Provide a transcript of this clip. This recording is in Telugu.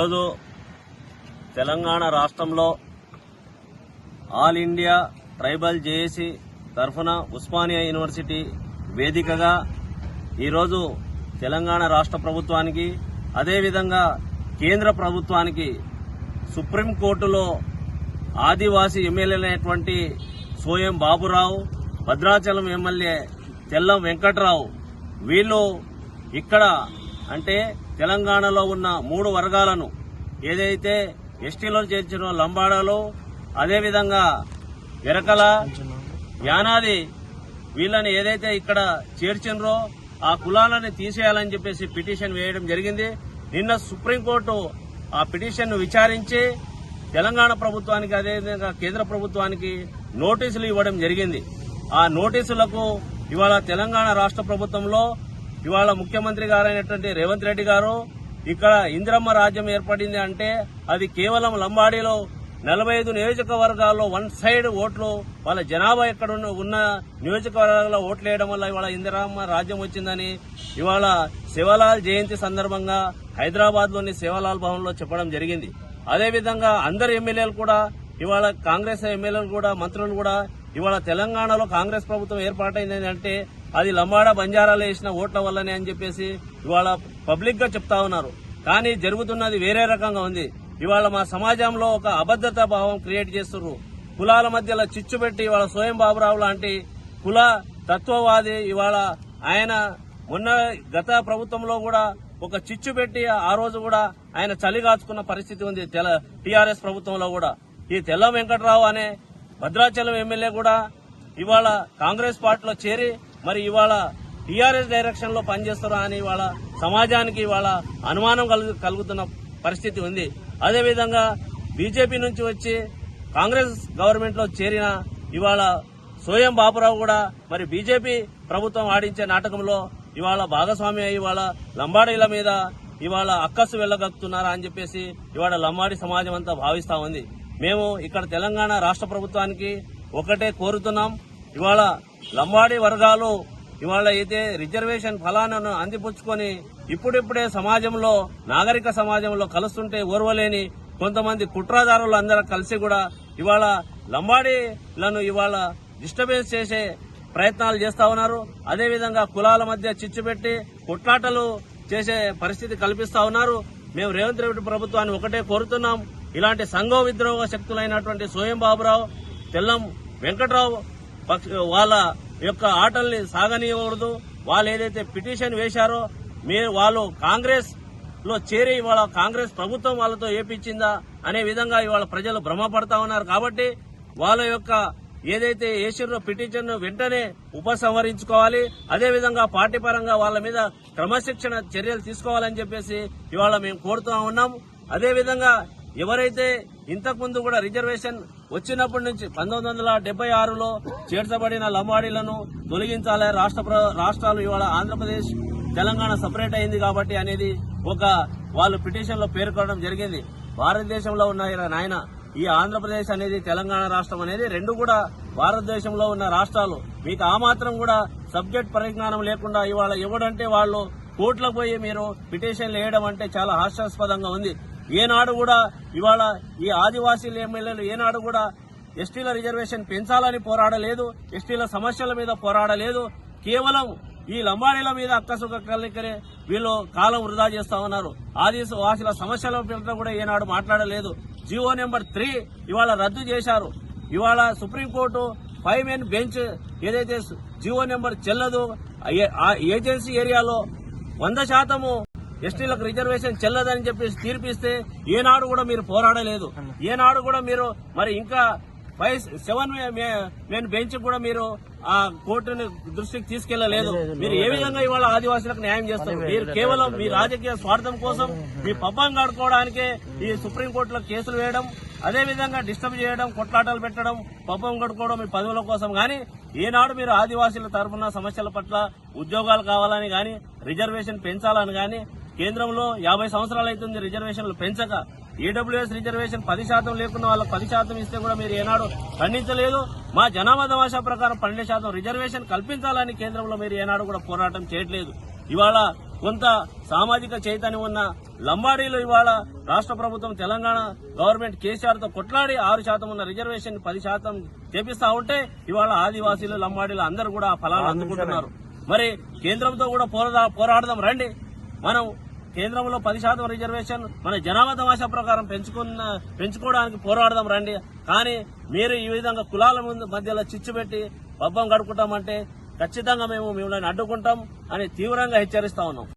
ఈరోజు తెలంగాణ రాష్ట్రంలో ఆల్ ఇండియా ట్రైబల్ జేఏసీ తరఫున ఉస్మానియా యూనివర్సిటీ వేదికగా ఈరోజు తెలంగాణ రాష్ట్ర ప్రభుత్వానికి అదేవిధంగా కేంద్ర ప్రభుత్వానికి సుప్రీంకోర్టులో ఆదివాసీ ఎమ్మెల్యేలైనటువంటి సోయం బాబురావు భద్రాచలం ఎమ్మెల్యే తెల్లం వెంకట్రావు వీళ్ళు ఇక్కడ అంటే తెలంగాణలో ఉన్న మూడు వర్గాలను ఏదైతే ఎస్టీలో చేర్చిన లంబాడాలో అదేవిధంగా ఎరకల యానాది వీళ్ళని ఏదైతే ఇక్కడ చేర్చినరో ఆ కులాలని తీసేయాలని చెప్పేసి పిటిషన్ వేయడం జరిగింది. నిన్న సుప్రీంకోర్టు ఆ పిటిషన్ను విచారించి తెలంగాణ ప్రభుత్వానికి అదేవిధంగా కేంద్ర ప్రభుత్వానికి నోటీసులు ఇవ్వడం జరిగింది. ఆ నోటీసులకు ఇవాళ తెలంగాణ రాష్ట్ర ప్రభుత్వంలో ఇవాళ ముఖ్యమంత్రి గారైనటువంటి రేవంత్ రెడ్డి గారు ఇక్కడ ఇందిరమ్మ రాజ్యం ఏర్పడింది అంటే అది కేవలం లంబాడీలో నలభై ఐదు నియోజకవర్గాల్లో వన్ సైడ్ ఓట్లు వాళ్ళ జనాభా ఎక్కడ ఉన్న- నియోజకవర్గాల్లో ఓట్లు వేయడం వల్ల ఇవాళ ఇందిరమ్మ రాజ్యం వచ్చిందని ఇవాళ శివలాల్ జయంతి సందర్భంగా హైదరాబాద్లోని శివలాల్ భవన్లో చెప్పడం జరిగింది. అదేవిధంగా అందరు ఎమ్మెల్యేలు కూడా ఇవాళ కాంగ్రెస్ ఎమ్మెల్యేలు కూడా మంత్రులు కూడా ఇవాళ తెలంగాణలో కాంగ్రెస్ ప్రభుత్వం ఏర్పాటైంది అంటే అది లంబాడా బంజారాలు వేసిన ఓట్ల వల్లనే అని చెప్పేసి ఇవాళ పబ్లిక్గా చెప్తా ఉన్నారు. కానీ జరుగుతున్నది వేరే రకంగా ఉంది. ఇవాళ మా సమాజంలో ఒక అభద్రతా భావం క్రియేట్ చేస్తున్నారు కులాల మధ్యలో చిచ్చు పెట్టి ఇవాళ స్వయం బాబురావు లాంటి కుల తత్వవాది ఇవాళ ఆయన మొన్న గత ప్రభుత్వంలో కూడా ఒక చిచ్చు పెట్టి ఆ రోజు కూడా ఆయన చలిగాచుకున్న పరిస్థితి ఉంది తెల టీఆర్ఎస్ ప్రభుత్వంలో కూడా. ఈ తెల్ల వెంకట్రావు అనే భద్రాచలం ఎమ్మెల్యే కూడా ఇవాళ కాంగ్రెస్ పార్టీలో చేరి మరి ఇవాళ టీఆర్ఎస్ డైరెక్షన్లో పనిచేస్తారా అని ఇవాళ సమాజానికి ఇవాళ అనుమానం కలుగు- కలుగుతున్న పరిస్థితి ఉంది. అదేవిధంగా బీజేపీ నుంచి వచ్చి కాంగ్రెస్ గవర్నమెంట్లో చేరిన ఇవాళ సోయం బాపురావు కూడా మరి బీజేపీ ప్రభుత్వం ఆడించే నాటకంలో ఇవాళ భాగస్వామి ఇవాళ లంబాడీల మీద ఇవాళ అక్కసు వెళ్ళగక్కుతున్నారా అని చెప్పేసి ఇవాళ లంబాడి సమాజం అంతా భావిస్తా ఉంది. మేము ఇక్కడ తెలంగాణ రాష్ట్ర ప్రభుత్వానికి ఒకటే కోరుతున్నాం. ఇవాళ లంబాడి వర్గాలు ఇవాళ అయితే రిజర్వేషన్ ఫలాలను అందిపుచ్చుకొని ఇప్పుడిప్పుడే సమాజంలో నాగరిక సమాజంలో కలుస్తుంటే ఓర్వలేని కొంతమంది కుట్రదారులు అందరూ కలిసి కూడా ఇవాళ లంబాడీలను ఇవాళ డిస్టర్బెన్స్ చేసే ప్రయత్నాలు చేస్తా ఉన్నారు. అదేవిధంగా కులాల మధ్య చిచ్చు పెట్టి కొట్లాటలు చేసే పరిస్థితి కల్పిస్తా ఉన్నారు. మేము రేవంత్ రెడ్డి ప్రభుత్వాన్ని ఒకటే కోరుతున్నాం. ఇలాంటి సంఘ విద్రోహ శక్తులైనటువంటి సోయం బాబురావు తెల్లం వెంకట్రావు వాళ్ళ యొక్క ఆటల్ని సాగనీయకూడదు. వాళ్ళు ఏదైతే పిటిషన్ వేశారో మీరు వాళ్ళు కాంగ్రెస్లో చేరి ఇవాళ కాంగ్రెస్ ప్రభుత్వం వాళ్ళతో ఏపించిందా అనే విధంగా ఇవాళ ప్రజలు భ్రమపడతా ఉన్నారు. కాబట్టి వాళ్ళ యొక్క ఏదైతే ఏషియన్లో పిటిషన్ వెంటనే ఉపసంహరించుకోవాలి. అదేవిధంగా పార్టీ పరంగా వాళ్ళ మీద క్రమశిక్షణ చర్యలు తీసుకోవాలని చెప్పేసి ఇవాళ మేము కోరుతూ ఉన్నాం. అదేవిధంగా ఎవరైతే ఇంతకుముందు కూడా రిజర్వేషన్ వచ్చినప్పటి నుంచి పంతొమ్మిది వందల డెబ్బై ఆరులో చేర్చబడిన లంబాడీలను తొలగించాలి రాష్ట్ర ప్ర- రాష్ట్రాలు ఇవాళ ఆంధ్రప్రదేశ్ తెలంగాణ సపరేట్ అయింది కాబట్టి అనేది ఒక వాళ్ళు పిటిషన్లో పేర్కొనడం జరిగింది. భారతదేశంలో ఉన్న నాయన ఈ ఆంధ్రప్రదేశ్ అనేది తెలంగాణ రాష్ట్రం అనేది రెండు కూడా భారతదేశంలో ఉన్న రాష్ట్రాలు. మీకు ఆ మాత్రం కూడా సబ్జెక్ట్ పరిజ్ఞానం లేకుండా ఇవాళ ఎవడంటే వాళ్ళు కోర్టులకు పోయి మీరు పిటిషన్లు వేయడం అంటే చాలా హాస్యాస్పదంగా ఉంది. ఏనాడు కూడా ఇవాళ ఈ ఆదివాసీల ఎమ్మెల్యేలు ఏనాడు కూడా ఎస్టీల రిజర్వేషన్ పెంచాలని పోరాడలేదు ఎస్టీల సమస్యల మీద పోరాడలేదు. కేవలం ఈ లంబాడీల మీద అక్కసు కక్కలికరే వీళ్ళు కాలం వృధా చేస్తా ఉన్నారు. ఆదివాసీల సమస్యల మీద కూడా ఏనాడు మాట్లాడలేదు. జియో నెంబర్ త్రీ ఇవాళ రద్దు చేశారు. ఇవాళ సుప్రీంకోర్టు ఫైవ్ మెన్ బెంచ్ ఏదైతే జియో నెంబర్ చెల్లదు ఆ ఏజెన్సీ ఏరియాలో వంద శాతము ఎస్టీలకు రిజర్వేషన్ చెల్లదని చెప్పేసి తీర్పిస్తే ఏనాడు కూడా మీరు పోరాడలేదు. ఏనాడు కూడా మీరు మరి ఇంకా ఫైవ్ సెవెన్ మెయిన్ బెంచ్ కూడా మీరు ఆ కోర్టుని దృష్టికి తీసుకెళ్ళలేదు. మీరు ఏ విధంగా ఇవాళ ఆదివాసులకు న్యాయం చేస్తారు? మీరు కేవలం మీ రాజకీయ స్వార్థం కోసం మీ పబ్బం గడుకోవడానికే ఈ సుప్రీంకోర్టులో కేసులు వేయడం అదే విధంగా డిస్టర్బ్ చేయడం కొట్లాటలు పెట్టడం పబ్బం గడుకోవడం మీ పదవుల కోసం గాని ఏనాడు మీరు ఆదివాసీల తరఫున సమస్యల పట్ల ఉద్యోగాలు కావాలని గాని రిజర్వేషన్ పెంచాలని గాని కేంద్రంలో యాభై సంవత్సరాలు అవుతుంది రిజర్వేషన్లు పెంచక. ఈడబ్ల్యూఎస్ రిజర్వేషన్ పది శాతం లేకుండా వాళ్ళకి పది శాతం ఇస్తే కూడా మీరు ఏనాడు ఖండించలేదు. మా జనాభా తమాషా ప్రకారం పన్నెండు శాతం రిజర్వేషన్ కల్పించాలని కేంద్రంలో మీరు ఏనాడు కూడా పోరాటం చేయట్లేదు. ఇవాళ కొంత సామాజిక చైతన్యం ఉన్న లంబాడీలు ఇవాళ రాష్ట్ర ప్రభుత్వం తెలంగాణ గవర్నమెంట్ కేసీఆర్తో కొట్లాడి ఆరు శాతం ఉన్న రిజర్వేషన్ పది శాతం చేపిస్తా ఉంటే ఇవాళ ఆదివాసీలు లంబాడీలు అందరూ కూడా ఆ ఫలాలు అందుకుంటున్నారు. మరి కేంద్రంతో కూడా పోరాడదాం రండి. మనం కేంద్రంలో పది శాతం రిజర్వేషన్ మన జనాభా తమాషా ప్రకారం పెంచుకున్న పెంచుకోవడానికి పోరాడదాం రండి. కానీ మీరు ఈ విధంగా కులాల ముందు మధ్యలో చిచ్చు పెట్టి పబ్బం గడుపుకుంటామంటే ఖచ్చితంగా మేము మిమ్మల్ని అడ్డుకుంటాం అని తీవ్రంగా హెచ్చరిస్తా ఉన్నాం.